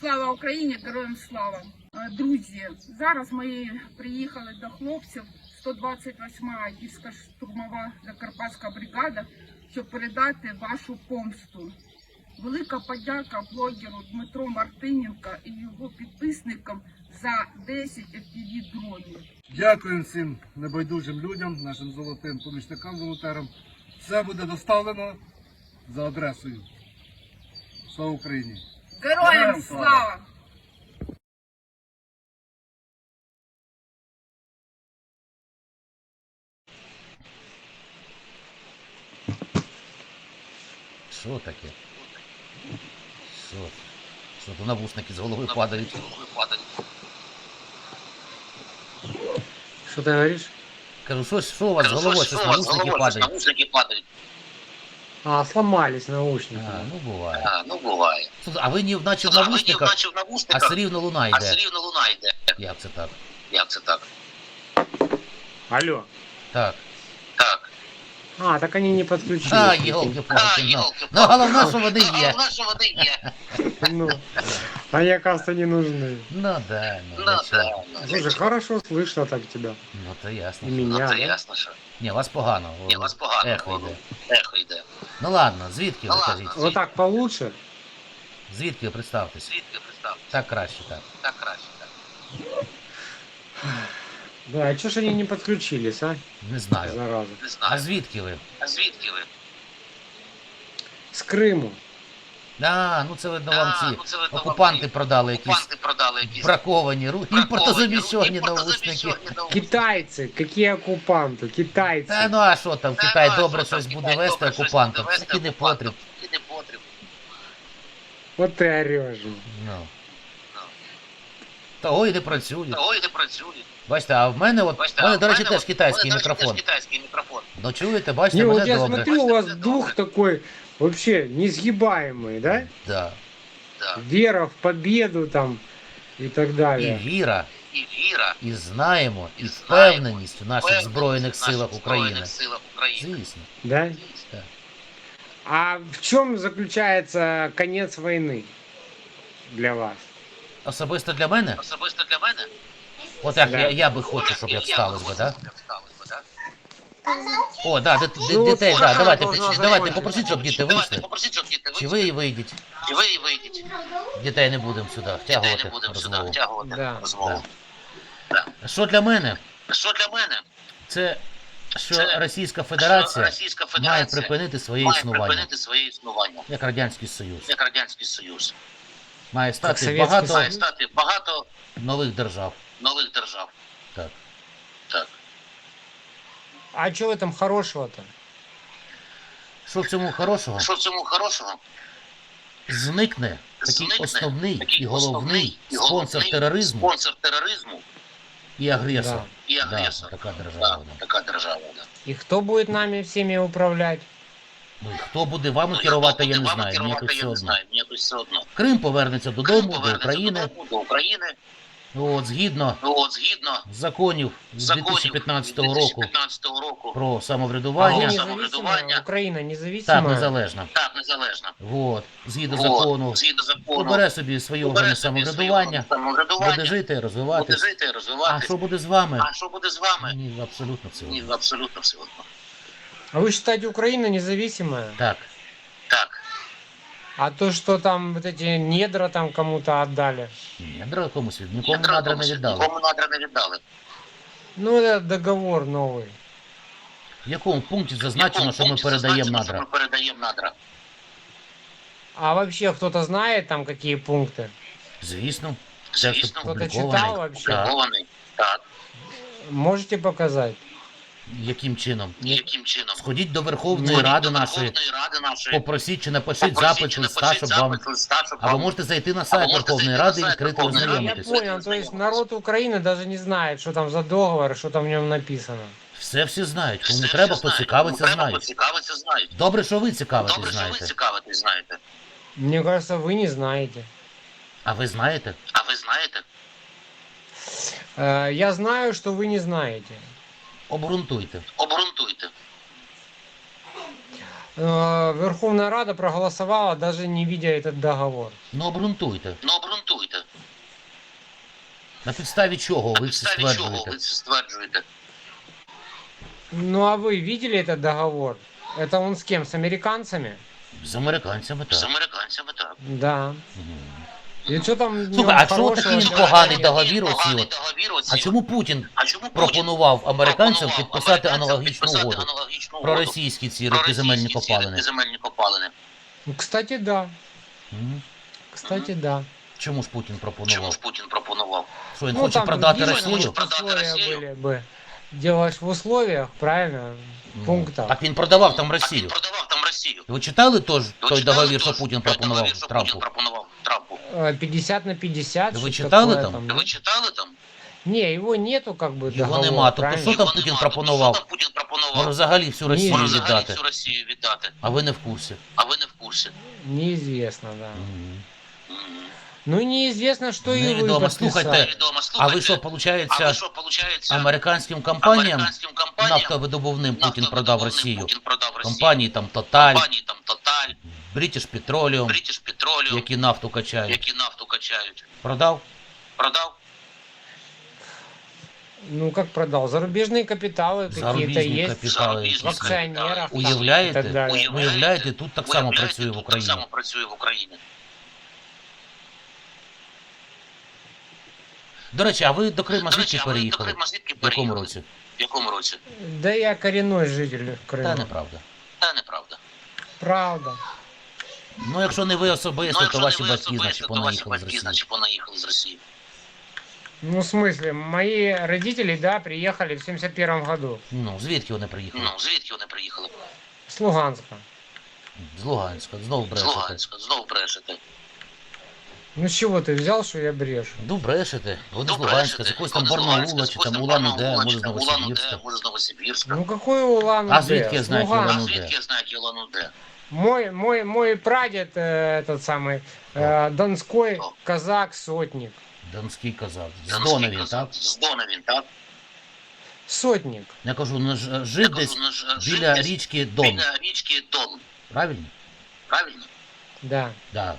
Слава Україні, героям слава! Е, Друзі, зараз ми приїхали до хлопців 128-ма гірська штурмова Закарпатська бригада, щоб передати вашу помсту. Велика подяка блогеру Дмитру Мартиненко і його підписникам за 10 FPV дронів. Дякуємо всім небайдужим людям, нашим золотим помічникам волонтерам. Все буде доставлено за адресою. Слава Україні! Героям слава! Що таке? Що? Що то навушники з голови падають? Что ты говоришь? Кажу, що, що у вас з головою щось навушники падають? Навушники падають. А, сломались наушники. А, ну буває. А, ну буває. Слухай, А ви ні наче в А ви навушниках, наче в а навушниках, все рівно луна а все йде. рівно луна йде. Як це так? Як це так? Алло. Так. Так. А, так они не подключились. А, йолки А, палки ну. йолки Ну головне, що води А є. головне, що води є. Ну, они, оказывается, не нужны. Ну да, ну Ну, для да, чого? ну, Слушай, хорошо слышно так тебя. Ну то ясно. И Ну, меня. це да? ясно, що. Ні, вас погано. Ні, вас погано. Ехо йде. Ехо йде. Ну ладно, звідки Ну ви кажіть? Вот так получше? Звідки ви представтесь? Звідки представтесь? Так краще, так. Так краще, так. Да, а чё ж они не подключились, а? Не знаю. Зараза. Не А знаю. звідки ви? А звідки ви? С Крыму. А, ну це видно вам А, ці ну, це видно, вам окупанти ці продали якісь Окупанти продали якісь браковані ру- імпортозаміщені наушники. імпортозаміщені наушники. Китайцы, какие оккупанты? Китайцы. Та ну а що там, Та, Китай ну, а добре що там, щось буде Китай вести добре щось окупантам. буде вести Тільки не окупантам. потріб. Тільки не потріб. Вот ты орешь. Ну. Того і не працює. Того і не працює. Бачите, а в мене от, Бачите, в мене, а до в речі, мене теж от- китайський в мене, до речі, мікрофон. теж китайський мікрофон. Ну чуєте, бачите, Не, вот мене я добре. смотрю, у вас Бачите, дух добре. такой вообще несгибаемый, да? Да. Да. Вера в победу там и так І далее. віра, І віра і знаємо, і І знаємо, впевненість в наших впевненість Збройних в наших силах України. Збройних силах України. Звісно. Да? Так. А в чем заключается конец войны для вас? Особисто для мене, Особисто для мене. от як Да. я, я би хочу, щоб як я сталося би, хочу, да? О, да, дит- ди- Ну, дітей, да, давайте, должна давайте попросіть, щоб діти вийшли. попросіть, щоб діти Чи ви і вийдіть. Чи ви і вийдіть. Дітей не будемо сюди Дітей не втягувати будемо сюди розмову. втягувати Да. розмову. Що для мене? Що для мене? Це що Це, Російська Що Федерація Російська має Федерація припинити своє має існування, припинити своє існування, як Радянський Союз. як Радянський Союз. Має стати Совєтський багато Має стати багато нових держав. нових держав. Так. Так. А что в этом хорошего-то? Що в цьому хорошого? Що в цьому хорошого? Зникне такий Зникне основний такий і головний основний і спонсор головний тероризму Спонсор тероризму і агресор. Да. і Да, агресор. така держава. да. така держава. Да. И кто будет нами всеми управлять? Ну, і хто буде вами Ну, керувати, хто я буде не вами знаю. Керувати, я не знаю. Мені тут все одно. Крим повернеться Крим додому, до України. додому, до України. От, згідно Ну, от, згідно законів з законів 2015 року 2015 року. про А самоврядування. Ні. независимая? самоврядування. Так, незалежно. Так, незалежно. От, згідно От, закону. Згідно закону. Обере собі свої Обере органи собі самоврядування, самоврядування, буде жити, буде розвиватись. жити, А що буде з вами? А що буде з вами? Ні, абсолютно все. Ні, абсолютно все. А вы считаете Украина независимая? Так. Так. А то, что там вот эти недра там кому-то отдали? Ні, надра комусь від нікому Ядра надра не комусь- віддали. Нікому надра не віддали. Ну, это договор новый. В якому пункті В зазначено, якому що ми пункті передаємо зазначено, що надра? Ми передаємо надра. А вообще кто-то знает там какие пункты? Звісно. Це все Звісно. Кто-то читал опубліковано. вообще? Так. Опублікований. Так. Можете показать? Яким чином? І яким чином? Сходіть до Верховної Сходіть Ради до нашої, Верховної Ради нашої. попросіть чи напишіть Попросіть, запит чи листа, напишіть щоб вам. запит листа, щоб Або вам- можете зайти на Або сайт можете Верховної зайти на Ради і сайт відкрито Верховної Ради. Я ознайомитись. понял, то есть народ Украины даже не знает, что там за договор, что там в нем написано. Все всі знають. Кому Все треба, всі хто знають. цікавиться, Кому треба, знають. хто цікавиться, знають. Добре, що ви цікавитесь, Добре, що ви знаєте. цікавитесь, знаєте. Мне кажется, вы не знаете. А ви знаєте? А ви знаєте? Э, Я знаю, что вы не знаете. Обґрунтуйте. Обґрунтуйте. Э, Верховная Рада проголосовала, даже не видя этот договор. Ну обґрунтуйте. Ну обґрунтуйте. На підставі чого На ви це підставі чого стверджуєте? ви це стверджуєте? Ну а вы видели этот договор? Это он с кем? С американцами? З американцями З так. американцями так. Да. Мгм. И что там в Слухай, нем а чого хорошего такий він для поганий Украины? договір оці Поганий от? договір оці А от. чому Путін А чому Путін пропонував американцям пропонував підписати американцям аналогічну підписати угоду аналогічну про угоду? російські ці Про рідкоземельні російські ці копалини? рідкоземельні копалини? Ну, кстати, да. Мгм. Кстати, да. Чому ж Путін Чому пропонував? ж Путін пропонував? Що він ну, хоче там продати другие Росію? может, Продать условия Россию? были бы. Делаешь в условиях, правильно? Ну, Пунктах. Так він продавав там А він Росію. продавав там Росію. Ви читали тож Ви той читали договір, що тож Путін той пропонував договір, що Путін Трампу? пропонував Трампу? Э, 50 на 50. Вы что читали такое там? да? Ви читали там? Не, его нету как бы Его договора, нема, тобто правильно? що там Його Путін нема. пропонував? Що там Путін Може пропонував? взагалі всю Ні. Росію Може взагалі віддати. всю Росію віддати. А ви не в курсі. А ви не в курсі. Неизвестно, да. Мгм. Мгм. Ну, неизвестно, что и вы Невідомо. подписали. Слухайте, Невідомо. А Слухайте, ви що, а виходить, ви що, виходить, американським компаніям американським компаніям нафтовидобувним Путін продав нафтовидобувним Росію? Путін продав Росію. Компанії там Total, Компанії там Total, British Petroleum, British Petroleum, які нафту качають. які нафту качають. Продав? Продав? Ну, как продал? Зарубежные капиталы какие-то Зарубіжні есть. капітали. Зарубіжні якісь. В акционерах. там, и Уявляєте? так далее. Уявляєте, тут так само Уявляєте, працює в тут Україні. Так само працює в Україні. До речі, а ви до Крима До речі, звідки а ви до переїхали? Крима звідки В якому переїхали? році? В якому році? Да я коренной житель Крыма. Та неправда. Та неправда. Правда. Ну, якщо не ви особисто, то якщо ваші не ви батьки, значить, особисто, то ваші понаїхали з батьки, Росії. значить, понаїхали з Росії. Ну, в смысле, мои родители, да, приехали в 71 году Ну, звідки вони приїхали? Ну, звідки вони приїхали? с Луганска. З Луганська, знову З брешете. Луганська. Знову брешете. Ну, с чего ты взял, что я брешу? Ну, брешете. Вони з Ну, Луганська, з брешете. якогось там Вони з Барнаула, Луганська, чи з якогось там Улан-Удэ, Барнаула, може чи з там Новосибірська. Улан-Удэ, може з Новосибірська. Ну, какой Улан-Удэ? А звідки я С знаю, Луганска. А Улан-Удэ? звідки я знаю Улан-Удэ? Мой, мой, мой прадед, э, этот самый, э, донской О. казак-сотник. Донський казак. З Донський Дона він, казак. так? З Дона він, так? Сотник. Я кажу, ну, ж- Я жив кажу, десь ну, ж- жив біля десь річки Дон. Біля річки Дон. Правильно? Правильно? Да. Так.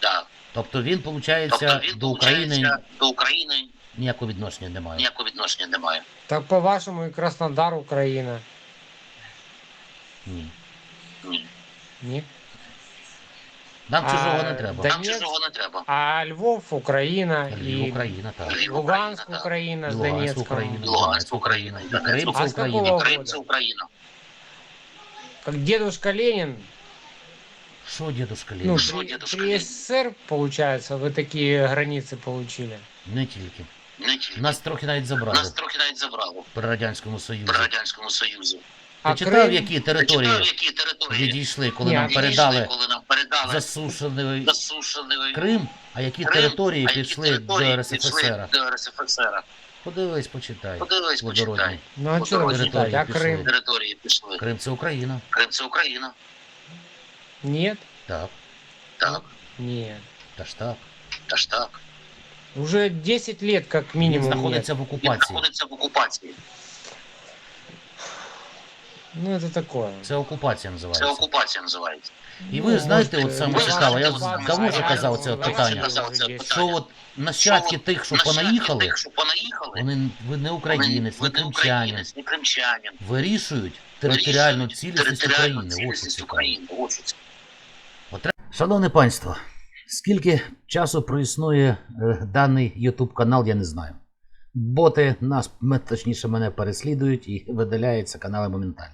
Так. Тобто він, виходить, Тобто він, до України виходить, до України ніякого відношення не має. ніякого відношення не має. Так по-вашему и Краснодар Украина. Ні. Ні. Не? Нам А, чужого не треба. да Нам чужого не треба. А Львов Украина Львів, и Україна, так. Львів, Луганск Україна, Луганськ, Донецком. Україна, Луганськ, Україна. Україна, Крим це Україна. Крим це Україна. Как дедушка Ленин, Що, дідушка ну, Ленін? Что, при, дедушка при Ленин? СССР, получается, вы такие границы получили. Не тільки. Не тільки. Нас трохи навіть забрали Нас трохи навіть забрало при Радянському Союзі. при Радянському Союзі. А Ти читав, Крым, які території читав, які території відійшли, коли Ні, нам відійшли, передали коли нам передали засушений засушений Крим, а які Крим, території а які пішли території до пішли РСФСР? до РСФСР. Подивись, почитай. Подивись, почитай. ну а Вот что там дороги читать? А пішли. Крым? Території пішли. Крим це Україна. Крим це Україна. Нет? Так, Так, Нет. та ж так. та ж так. Уже 10 лет как Він минимум нет. знаходиться в Він окупації. знаходиться в окупації. Ну это такое. Це окупація називається. Це окупація називається. І Ну, ви знаєте, от саме ви цікаве, я давно вже казав це питання, що от нащадки тих, що понаїхали, що понаїхали, вони ви не українець, не кримчанин, не кримчанин. вирішують територіальну цілісність України. Ось що цікаво. Шановне панство, скільки часу проіснує е, даний YouTube канал, я не знаю. Боти нас, м- точніше, мене переслідують і видаляються канали моментально.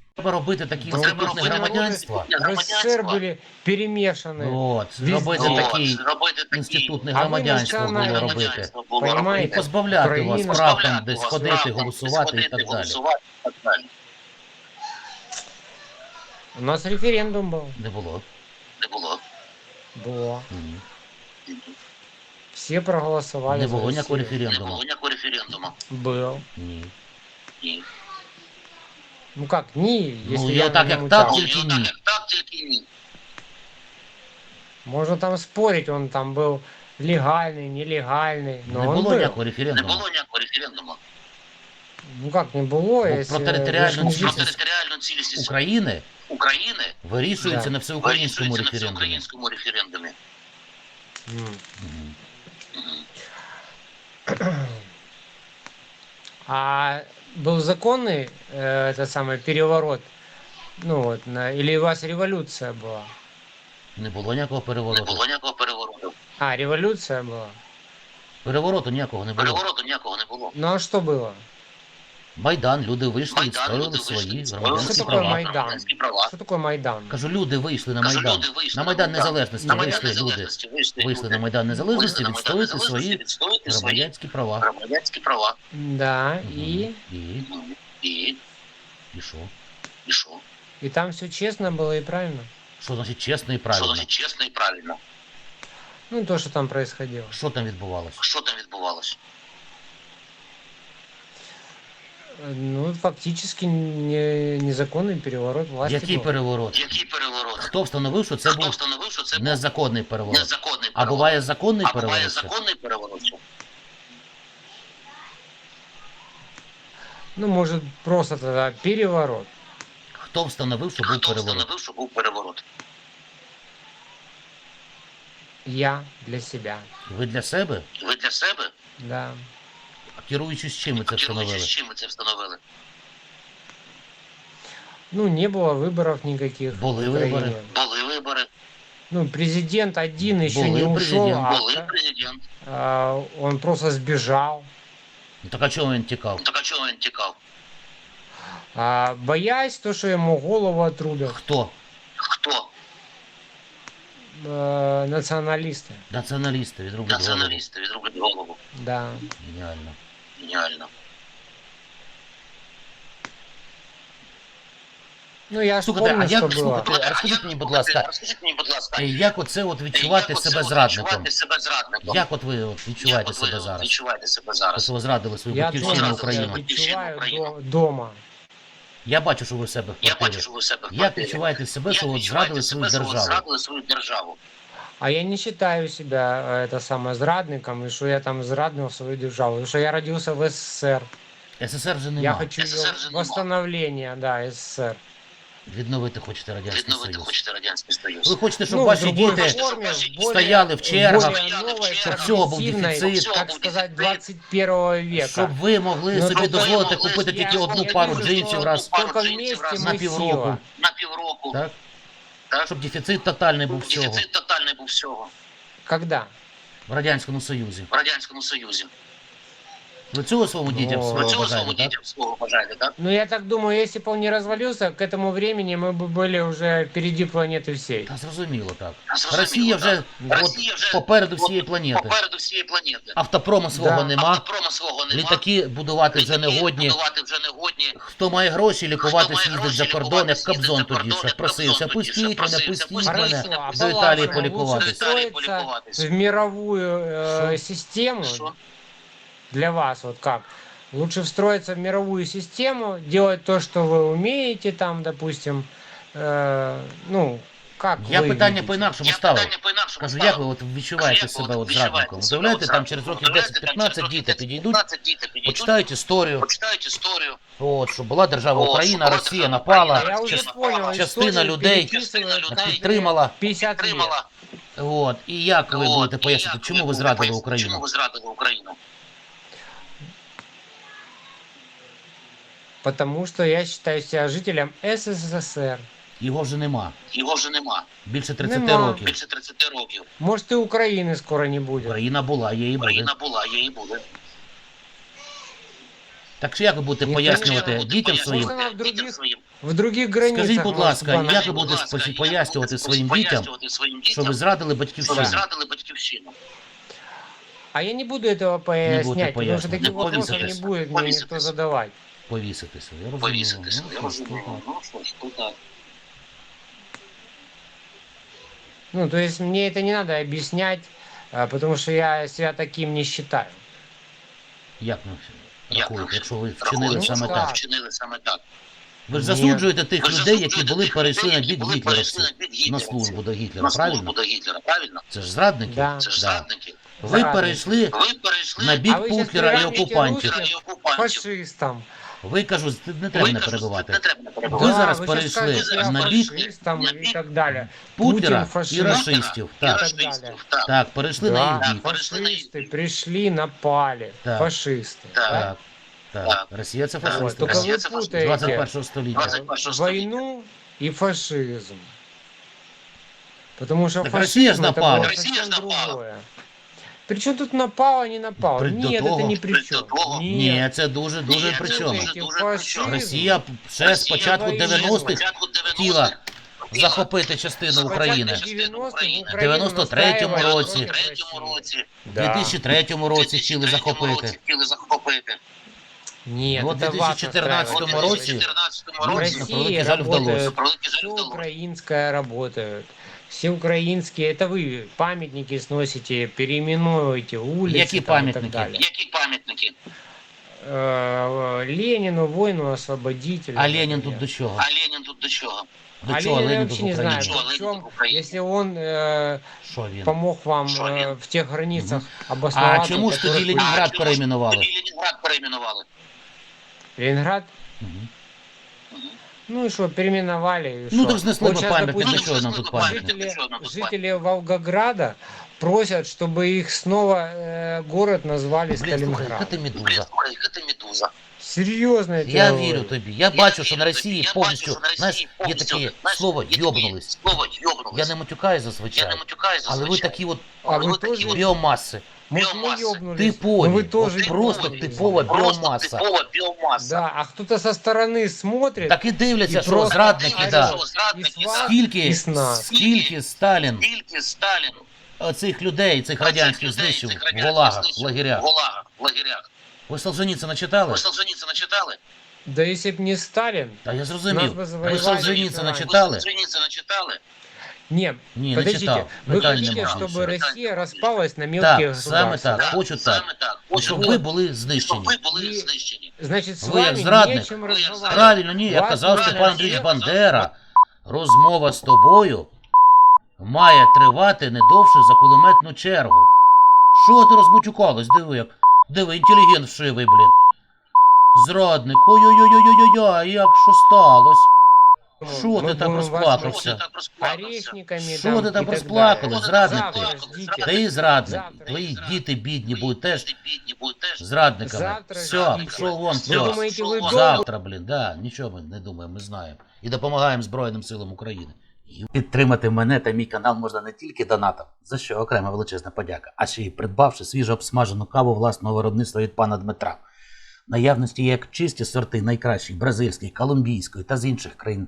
Треба робити такі Ну, інститутне робити громадянство. В СССР были перемешаны. От, Візді. робити От, такий робити такі інститутне А ви громадянство національне було робити. громадянство було Понімаєте? І робити. позбавляти вас Україна. прав там Позбавляти десь вас ходити, прав, голосувати десь і так ходити, далі. голосувати і так далі. У нас референдум был. Не було. Не було. Было. Ні. Все проголосовали Не за було ніякого Россию. Не референдуму. було ніякого референдуму. Был. Ні. Ні. Ну как, ні, Ну, если я я так, в як нем так, Ну, участвую. тільки і ні. так, як так, тільки ні. Можно там спорить, он там был легальный, нелегальный. Но Не он було был. ніякого Не референдуму. було ніякого референдуму. Ну как не было, Ну, если... про територіальну вы цілісність ж не Про видите- територіальну цілісність України України вирішується Да. на всеукраїнському вирішується на референдумі. всеукраїнському референдумі. М. Мгм. Мгм. А был законный э, этот самый переворот? Ну вот, на- или у вас революция была? Не було ніякого Не перевороту. було ніякого перевороту. А, революция была. Перевороту ніякого не було. Перевороту ніякого не було. Ну а что было? Майдан, люди вийшли, Майдан, відстоювали люди вийшли, свої громадянські Що таке права. Майдан? Громадянські права. Что такое Майдан? Кажу, люди вийшли на Кажу, Майдан. люди вийшли На Майдан Незалежності На Майдан вийшли люди. Незалежності вийшли Вийшли люди. на Майдан Незалежності Вийшли на Майдан відстоювати Незалежності, свої відстоювати свої громадянські права. громадянські права. Да, и, І, Мгм. І, і що? і що? и там все честно было и правильно. Що значить чесно і Що правильно? значить чесно і правильно? Ну, то, что там происходило. Що там відбувалося? Що там відбувалося? Э, Ну, фактически не, незаконный переворот власти Який был. переворот? Який переворот? Хто встановив, що це Хто був встановив, що це був незаконний переворот? незаконний А переворот? буває законний А буває переворот? ще? законний переворот? Ну, может, просто тогда переворот. Хто встановив, що був Хто переворот? встановив, що був переворот? Я для себя. Ви для себе? Ви для себе? Да. А керуючись чим ви це встановили? Керуючись чим ви це встановили? Ну, не было выборов никаких. Были в Украине. выборы. Були вибори, Ну, президент один еще Был не и ушел, президент. а, були президент. а, он просто сбежал, Ну так а чого він тікав? Так а чого він тікав? а, боясь то, что ему голову отрубят Хто? Хто? э, националисты. Націоналісти відрубить голову. Націоналісти відрубить голову. Да. Геніально. Геніально. Ну, я Слухайте, помню, а як- что было. слухайте, розкажіть мені, будь ласка, Розкажіть мені, будь ласка, Е, Як оце от як відчувати оце себе от зрадником? Відчувати себе зрадником. Як от ви от відчуваєте Як от ви себе от зараз? Відчуваєте себе зараз. що ви зрадили свою Я батьківщину Україну. зрадив. відчуваю Україну. до- дома. Я бачу, що ви в себе в Я квартирі. бачу, що ви себе в Як квартирі. відчуваєте себе, що Як от зрадили свою от державу? Зрадили свою державу. А я не считаю себя э, это самое зрадником, и что я там зраднил свою державу. Потому что я родился в СССР. СССР вже Я нема. хочу СССР её же нема. восстановления, да, СССР. Відновити хочете Радянський Відновити Союз. хочете Радянський Союз. Ви хочете, щоб Ну, в ваші другой діти форме, в более- стояли в чергах, более новой, щоб всього був прогрессивной, дефіцит. так сказать, 21 века. щоб ви могли Ну, собі щоб ви дозволити могли купити собі тільки одну дозволити пару вижу, джинсів что раз, пару Только джинсів вместе раз на мы півроку. сила. На півроку. так? Так? Щоб дефіцит тотальний був всього Дефіцит тотальний був всього. Когда? в Радянському Союзі. В Радянському Союзі. Ви цього своєму дітям Ну, свого Ви цього своєму бажаєте, так? дітям свого бажаєте, так? Ну, я так думаю, если бы он не развалился, к этому времени мы бы были уже впереди планеты всей. Та зрозуміло так. Та зрозуміло, Росія вже так. от Росія вже попереду от всієї планети. Попереду всієї планети. Автопрому свого Да. нема, Автопрома свого нема. літаки будувати вже не Літаки годні. будувати вже не годні. Хто має гроші, лікуватись Хто має їздить гроші, за кордон, лікуватись, як Кобзон їздить за тоді, кордон, що як просився. Кобзон тоді, що Пустіть мене, просився. пустіть Хорошо, мене а до Італії по-вашему, полікуватись. лучше Італії встроиться полікуватись. в мировую э, систему Що? для вас, вот как? Лучше встроиться в мировую систему, делать то, что вы умеете, там, допустим, э, ну, как Я вы питання видите? по-інакшому Я ставив. питання по-інакшому Кажу, ставив. як ви от відчуваєте Кажу, як себе ви от відчуваєте зрадником? себе Уявляєте, от там через зрадником? років Уявляєте, там 10-15 через діти років підійдуть, 15 діти підійдуть, почитають історію, почитають історію. от, що була держава От, Україна, що була Росія держава напала, Україна, Я уже част- понял, частина историю людей Частина переписывают людей каждые підтримала. 50 лет. Підтримала. От, і як ви От, будете і пояснити, як чому ви будете зрадили пояснити, Україну? Потому что я считаю себя жителем СССР. Його вже нема. Його вже нема. Більше 30 Нема. років. Більше 30 років. Может, и Украины скоро не будет. Україна була, є і буде. Україна була, є і буде. Так що як ви будете пояснювати дітям своїм? Можна в дітям других своїм? В других границах. Скажіть, будь ласка, банально. як ви будь будете ласка, спосіб- як пояснювати будете своїм дітям, пояснювати своїм що ви дітям, зрадили що ви батьківщину? зрадили батьківщину? А я не буду этого пояснять, потому что пояснять. таких вопросов не будет мне никто задавать. Повіситися. Я розумію. Повіситися. Ну, Я розумію. ну, Ну що ж, то так. Ну, то есть мне это не надо объяснять, потому что я себя таким не считаю. Як Як рахуєте, якщо ви вчинили Ну, саме так. Вчинили саме так. Ви ж Ні. засуджуєте тих Ви ж людей, які засуджуєте були тих перейшли людей, на які бік були гітлерівців, на бік на гітлерівців. службу до Гітлера, На правильно? службу до Гітлера, правильно? Це ж зрадники. Да. Це ж Да. зрадники. Ви Зрадники. перейшли Ви перейшли на бік А ви щас Путлера окупантів. і окупантів. Фашистам. Ви кажу, не Ви треба не кажете, перебивати. Не треба не Ви перебивати. зараз вы перейшли щас скажете, на я бік фашистам на и бік так далее. Путлера Путин фашист. і расистів. І Так, так расистів, далі. так. так, перейшли на Да, їх бік. фашисты пришли, напали. Так. Фашисты. Так. Так, так. Так. Росія це Так. Вот, фашисти. только Россия вы это фашист. путаете 21 століття. 21 войну и фашизм. Потому что Так фашизм Россия ж это напала. было Россия совсем ж напала. другое. Причем тут напала, не напала? При- до Нет, того. это ни при При- до того. Ні, це дуже дуже Ні, при це чому. дуже- Слушайте, при чому. Росія ще з початку війну. 90-х Спочатку 90-х хотіла захопити частину України. В 93-му році. в против 2003 році. У Да. 2003 році хотіли захопити. хотіли захопити. Нет, Ну, в 2014 От у році 2014 Ну, році на России превеликий жаль, вдалося. про великий жаль все вдалося. Все украинские, это вы памятники сносите, переименуете улицы Які там и памятники? так далее. Які пам'ятники? Э, Ленину, воину освободителю. А Ленін например. тут до чого? А Ленін тут до чого? До А чого Ленин я Ленін тут вообще в не знаю, Україні? Чего в Ленин чем, в Украине? если он э, Що він? помог вам Что э, Ленин? в тех границах А обосноваться. чому ж тоді которых вы- Ленінград А чому ж перейменували? тоді Ленінград перейменували. Ленинград? Мгм. Ну и что, переименовали. и Ну шо? так знесли Вот би щас, пам'ятник, допустим, для чого нам тут Жителі- пам'ятник? Жители, Для чего нам тут жители Волгограда просят, чтобы их снова э, город назвали Блін, слухай, яка Сталинград. ти Блін, медуза. слухай, яка ти медуза. Серьезно я тебе Я говорю. вірю тобі. Я бачу, що на вірю Росії тобі. Я повністю, бачу, що на знаєш, Росії є повністю, таке знаєш, слово є таке йобнулись. Слово йобнулись. Я не матюкаю Я не зазвичай. матюкаю Але ви зазвичай. такі от А ви вы такі тоже? от біомаси. Может, мы биомасса. ёбнулись? Типові. Ну, вы От тоже просто ёбнулись. типова Просто біомаса. типова біомаса. Да, а кто-то со стороны смотрит Так і дивляться, І що просто зрадники, орет. да. Що, зрадники, І сват- да. Скільки, І з нас. скільки Сталін Тільки Сталін. цих людей, цих радянських Цих людей, знищив цих в радянських Голагах, в знищив лагерях. В лагерях, в лагерях. Ви Солженіцина читали? Ви Солженіцина читали? Да если б не Сталин, Та я Нас зрозумів. би Ви завоювали Солженіцина раніше. читали? Ви Солженіцина читали? не, Ні, не подождите, читав. вы Питань хотите, немає. чтобы Россия распалась на мелкие Так, саме государства? так. хочу Саме так. І Хочу, щоб ви були знищені. щоб ви були І- знищені. Значит, с Вы як вами зрадник. не о чем Ви як разговаривать. Правильно, ні, як Вас казав правильно Степан Андрійович є. Бандера, розмова з тобою має тривати не довше за кулеметну чергу. Що ти розбутюкалась? Диви, як. Диви, інтелігент вшивий, блін. Зрадник. Ой-ой-ой-ой-ой, як що сталося? Що ти так розплакався? Що ти так розплакався? Там ти там розплакалась, зрадник ти? Ти зрадник. Твої діти бідні будуть теж бідні зрадниками. Завтра Все, пішов вон, все. Що Завтра, блін, да, нічого ми не думаємо, ми знаємо. І допомагаємо Збройним силам України. Підтримати мене та мій канал можна не тільки донатом, за що окрема величезна подяка, а ще й придбавши свіжо обсмажену каву власного виробництва від пана Дмитра. Наявності як чисті сорти найкращих бразильської, колумбійської та з інших країн